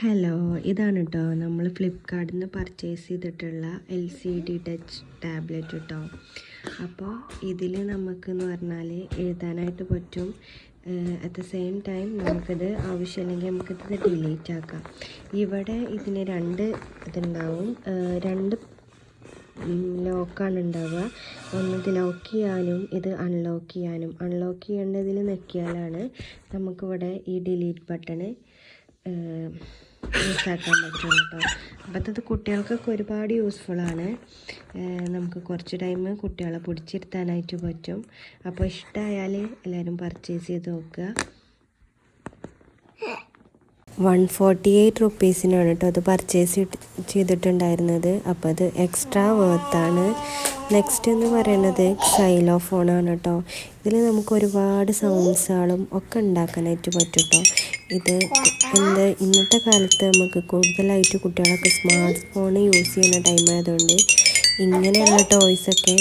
Hello ഇതാണ് കേട്ടോ നമ്മൾ ഫ്ലിപ്കാർട്ടിൽ നിന്ന് പർച്ചേസ് ചെയ്തിട്ടുള്ള L C D touch tablet കേട്ടോ അപ്പോൾ ഇതിൽ നമുക്കെന്ന് പറഞ്ഞാൽ എഴുതാനായിട്ട് പറ്റും. അറ്റ് ദ സെയിം ടൈം നമുക്കിത് ആവശ്യമില്ലെങ്കിൽ നമുക്കിത് ഡിലീറ്റ് ആക്കാം. ഇവിടെ ഇതിന് രണ്ട് ഇതുണ്ടാവും. രണ്ട് ലോക്കാണ് ഉണ്ടാവുക. ഒന്ന് ഇത് ലോക്ക് ചെയ്യാനും ഇത് അൺലോക്ക് ചെയ്യാനും. അൺലോക്ക് ചെയ്യേണ്ടതിൽ ഞെക്കിയാലാണ് നമുക്കിവിടെ ഈ ഡിലീറ്റ് ബട്ടണ് യൂസാക്കാൻ പറ്റും കേട്ടോ അപ്പം അത് കുട്ടികൾക്കൊക്കെ ഒരുപാട് യൂസ്ഫുള്ളാണ് നമുക്ക് കുറച്ച് ടൈം കുട്ടികളെ പിടിച്ചിരുത്താനായിട്ട് പറ്റും. അപ്പോൾ ഇഷ്ടമായാൽ എല്ലാവരും പർച്ചേസ് ചെയ്ത് നോക്കുക. വൺ ഫോർട്ടി എയ്റ്റ് റുപ്പീസിനാണ് കേട്ടോ അത് പർച്ചേസ് ചെയ്തിട്ടുണ്ടായിരുന്നത്. അപ്പോൾ അത് എക്സ്ട്രാ വേർത്താണ് നെക്സ്റ്റ് എന്ന് പറയുന്നത് സൈലോ ഫോണാണ് കേട്ടോ ഇതിൽ നമുക്ക് ഒരുപാട് സൗണ്ട്സുകളും ഒക്കെ ഉണ്ടാക്കാനായിട്ട് പറ്റും കേട്ടോ ഇത് എന്താ ഇന്നത്തെ കാലത്ത് നമുക്ക് കൂടുതലായിട്ട് കുട്ടികളൊക്കെ സ്മാർട്ട് ഫോൺ യൂസ് ചെയ്യുന്ന ടൈം ആയതുകൊണ്ട് ഇങ്ങനെയുള്ള ടോയ്സൊക്കെ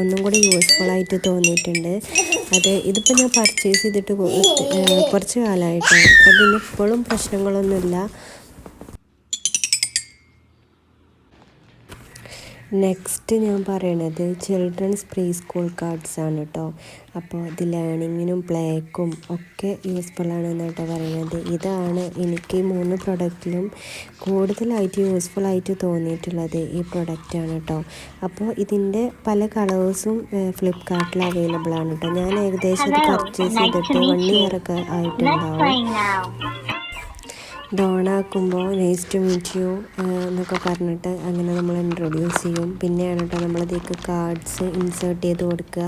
ഒന്നും കൂടി യൂസ്ഫുള്ളായിട്ട് തോന്നിയിട്ടുണ്ട്. അത് ഇതിപ്പോൾ ഞാൻ പർച്ചേസ് ചെയ്തിട്ട് കുറച്ച് കാലമായിട്ടാണ്. അപ്പോൾ ഇതിന് ഇപ്പോഴും പ്രശ്നങ്ങളൊന്നുമില്ല. നെക്സ്റ്റ് ഞാൻ പറയണത് ചിൽഡ്രൻസ് പ്രീ സ്കൂൾ കാർഡ്സ് ആണ് കേട്ടോ അപ്പോൾ ഇത് ലേണിങ്ങിനും പ്ലേക്കും ഒക്കെ യൂസ്ഫുൾ എന്നാട്ടോ പറയുന്നത് ഇതാണ് എനിക്ക് മൂന്ന് പ്രൊഡക്റ്റിലും കൂടുതലായിട്ട് യൂസ്ഫുൾ ആയിട്ട് തോന്നിയിട്ടുള്ളത് ഈ പ്രൊഡക്റ്റാണ് കേട്ടോ അപ്പോൾ ഇതിന്റെ പല കളേഴ്സും ഫ്ലിപ്കാർട്ടിൽ അവൈലബിൾ ആണ് കേട്ടോ ഞാൻ ഏകദേശം ഇത് പർച്ചേസ് ചെയ്തിട്ട് വൺ ഇയർ ഒക്കെ ആയിട്ടുണ്ടാവും. ഡോണാക്കുമ്പോൾ ടു മീറ്റ് യു എന്നൊക്കെ പറഞ്ഞിട്ട് അങ്ങനെ നമ്മൾ ഇൻട്രൊഡ്യൂസ് ചെയ്യും. പിന്നെയാണ് കേട്ടോ നമ്മളതിലേക്ക് കാർഡ്സ് ഇൻസേർട്ട് ചെയ്ത് കൊടുക്കുക.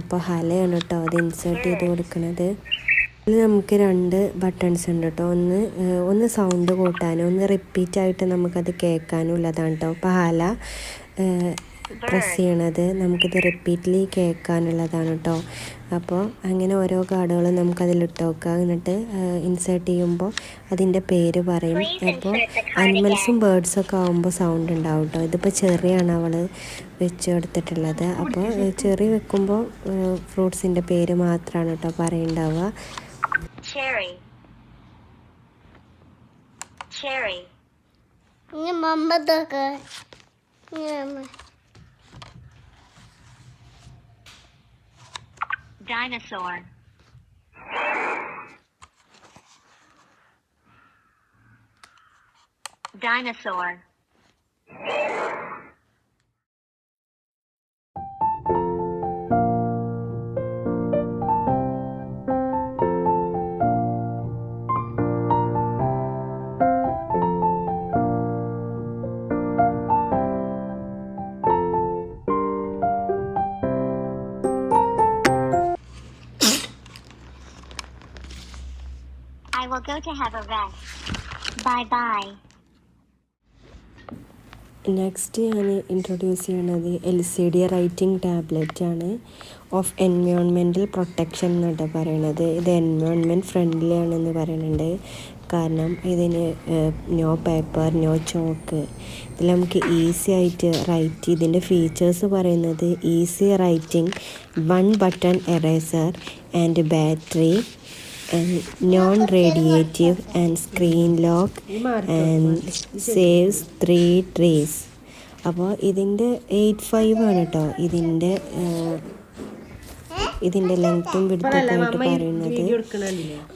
അപ്പോൾ ഹലയാണ് കേട്ടോ അത് ഇൻസേർട്ട് ചെയ്ത് കൊടുക്കുന്നത് ഇതിൽ നമുക്ക് രണ്ട് ബട്ടൺസ് ഉണ്ട് കേട്ടോ ഒന്ന് ഒന്ന് സൗണ്ട് കൂട്ടാനും ഒന്ന് റിപ്പീറ്റ് ആയിട്ട് നമുക്കത് കേൾക്കാനും ഉള്ളതാണ് കേട്ടോ അപ്പോൾ ഹല പ്രസ് ചെയ്യണത് നമുക്കിത് റിപ്പീറ്റ്ലി കേൾക്കാനുള്ളതാണ് കേട്ടോ അപ്പോൾ അങ്ങനെ ഓരോ കാർഡുകളും നമുക്കതിലിട്ട് വെക്കാം എന്നിട്ട് ഇൻസേർട്ട് ചെയ്യുമ്പോൾ അതിന്റെ പേര് പറയും. അപ്പോൾ അനിമൽസും ബേർഡ്സും ഒക്കെ ആകുമ്പോൾ സൗണ്ട് ഉണ്ടാവും കേട്ടോ ഇതിപ്പോൾ ചെറിയാണ് അവൾ വെച്ച് കൊടുത്തിട്ടുള്ളത് അപ്പോൾ ചെറി വെക്കുമ്പോൾ ഫ്രൂട്ട്സിന്റെ പേര് മാത്രമാണ് കേട്ടോ പറയുണ്ടാവുക. Cherry. Cherry. ഇനി മമ്പത്തൊക്കെ. Dinosaur. Dinosaur. Will go to have a rest. Bye bye. Next ഞാൻ ഇൻട്രൊഡ്യൂസ് ചെയ്യണത് L C D writing tablet ആണ്. ഓഫ് എൻവയോൺമെന്റൽ പ്രൊട്ടക്ഷൻ എന്നിട്ട് പറയണത്. ഇത് എൻവയോൺമെന്റ് ഫ്രണ്ട്ലി ആണെന്ന് പറയുന്നുണ്ട് കാരണം ഇതിന് നോ പേപ്പർ നോ ചോക്ക് ഇതിൽ നമുക്ക് ഈസി ആയിട്ട് റൈറ്റ് ഇതിന്റെ ഫീച്ചേഴ്സ് പറയുന്നത് easy writing one button eraser and battery non radiative and screen lock and saves three trees അപ്പോൾ ഇതിന്റെ എയ്റ്റ് ഫൈവ് ആണ് കേട്ടോ ഇതിന്റെ ഇതിന്റെ ലെങ്ത്തും വിടുത്തൊക്കെ പറയുന്നത്.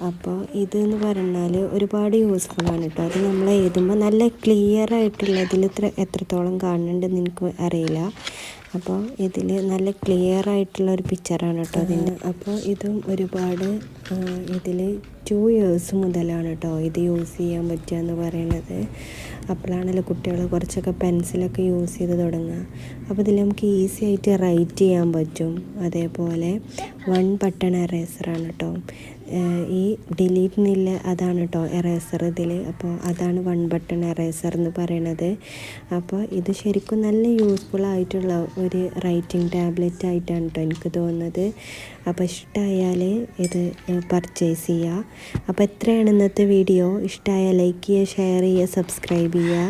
അപ്പോൾ ഇതെന്ന് പറഞ്ഞാൽ ഒരുപാട് യൂസ്ഫുൾ ആണ് കേട്ടോ അത് നമ്മൾ എഴുതുമ്പോൾ നല്ല ക്ലിയർ ആയിട്ടുള്ള ഇതിൽ ഇത്ര എത്രത്തോളം കാണുന്നുണ്ടെന്ന് എനിക്ക് അറിയില്ല. അപ്പോൾ ഇതിൽ നല്ല ക്ലിയർ ആയിട്ടുള്ള ഒരു പിക്ചറാണ് കേട്ടോ അതിന് അപ്പോൾ ഇതും ഒരുപാട് ഇതിൽ ടു ഇയേഴ്സ് മുതലാണ് കേട്ടോ ഇത് യൂസ് ചെയ്യാൻ പറ്റുക എന്ന് പറയുന്നത് അപ്പോഴാണല്ലോ കുട്ടികൾ കുറച്ചൊക്കെ പെൻസിലൊക്കെ യൂസ് ചെയ്ത് തുടങ്ങുക അപ്പോൾ ഇതിൽ നമുക്ക് ഈസി ആയിട്ട് റൈറ്റ് ചെയ്യാൻ പറ്റും. അതേപോലെ വൺ ബട്ടൺ എറേസറാണ് കേട്ടോ ഈ ഡിലീറ്റ് എന്നില്ല അതാണ് കേട്ടോ എറേസർ ഇതിൽ അപ്പോൾ അതാണ് വൺ ബട്ടൺ എറേസർ എന്ന് പറയണത്. അപ്പോൾ ഇത് ശരിക്കും നല്ല യൂസ്ഫുൾ ആയിട്ടുള്ള ഒരു റൈറ്റിംഗ് ടാബ്ലറ്റ് ആയിട്ടാണ് കേട്ടോ എനിക്ക് തോന്നുന്നത്. അപ്പോൾ ഇഷ്ടമായാൽ ഇത് പർച്ചേസ് ചെയ്യുക അപ്പോൾ എത്രയാണ് ഇന്നത്തെ വീഡിയോ. ഇഷ്ടമായ ലൈക്ക് ചെയ്യുക ഷെയർ ചെയ്യുക സബ്സ്ക്രൈബ് ചെയ്യുക.